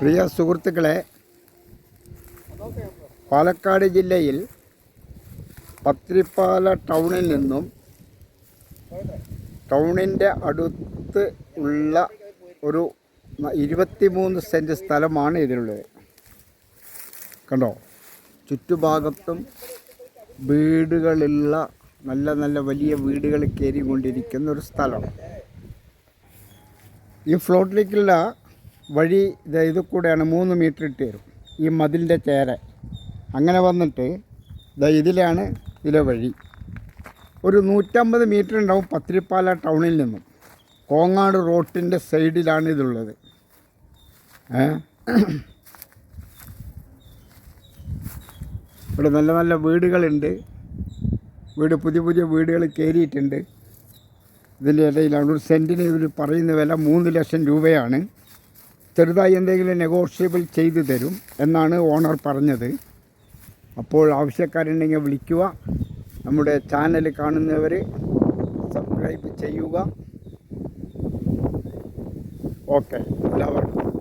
പ്രിയ സുഹൃത്തുക്കളെ പാലക്കാട് ജില്ലയിൽ പത്രിപ്പാല ടൗണിൽ നിന്നും ടൗണിന്റെ അടുത്ത് ഉള്ള ഒരു ഇരുപത്തിമൂന്ന് സെന്റ് സ്ഥലമാണ് ഇതിലുള്ളത്. കണ്ടോ? ചുറ്റുഭാഗത്തും വീടുകളുള്ള നല്ല നല്ല വലിയ വീടുകൾ കയറിക്കൊണ്ടിരിക്കുന്ന ഒരു സ്ഥലം. ഈ ഫ്ലോട്ടിലേക്കുള്ള വഴി ഇത് കൂടെയാണ് മൂന്ന് മീറ്റർ ഇട്ട് തരും. ഈ മതിലിന്റെ ചേര. അങ്ങനെ വന്നിട്ട് ഇതാ ഇതിലാണ് ഇതിലെ വഴി. ഒരു നൂറ്റമ്പത് മീറ്റർ ഉണ്ടാവും പത്തിരിപ്പാല ടൗണിൽ നിന്നും. കോങ്ങാട് റോട്ടിന്റെ സൈഡിലാണ് ഇതുള്ളത്. ഇവിടെ നല്ല നല്ല വീടുകളുണ്ട്. വീട് പുതിയ പുതിയ വീടുകൾ കയറിയിട്ടുണ്ട്. ഇതിന്റെ ഇടയിലാണ് ഒരു സെന്റിന് ഇവർ പറയുന്ന വില മൂന്ന് ലക്ഷം രൂപയാണ്. ചെറുതായി എന്തെങ്കിലും നെഗോഷ്യബിൾ ചെയ്തു തരും എന്നാണ് ഓണർ പറഞ്ഞത്. അപ്പോൾ ആവശ്യക്കാരുണ്ടെങ്കിൽ വിളിക്കുക. നമ്മുടെ ചാനൽ കാണുന്നവർ സബ്സ്ക്രൈബ് ചെയ്യുക. ഓക്കെ എല്ലാവർക്കും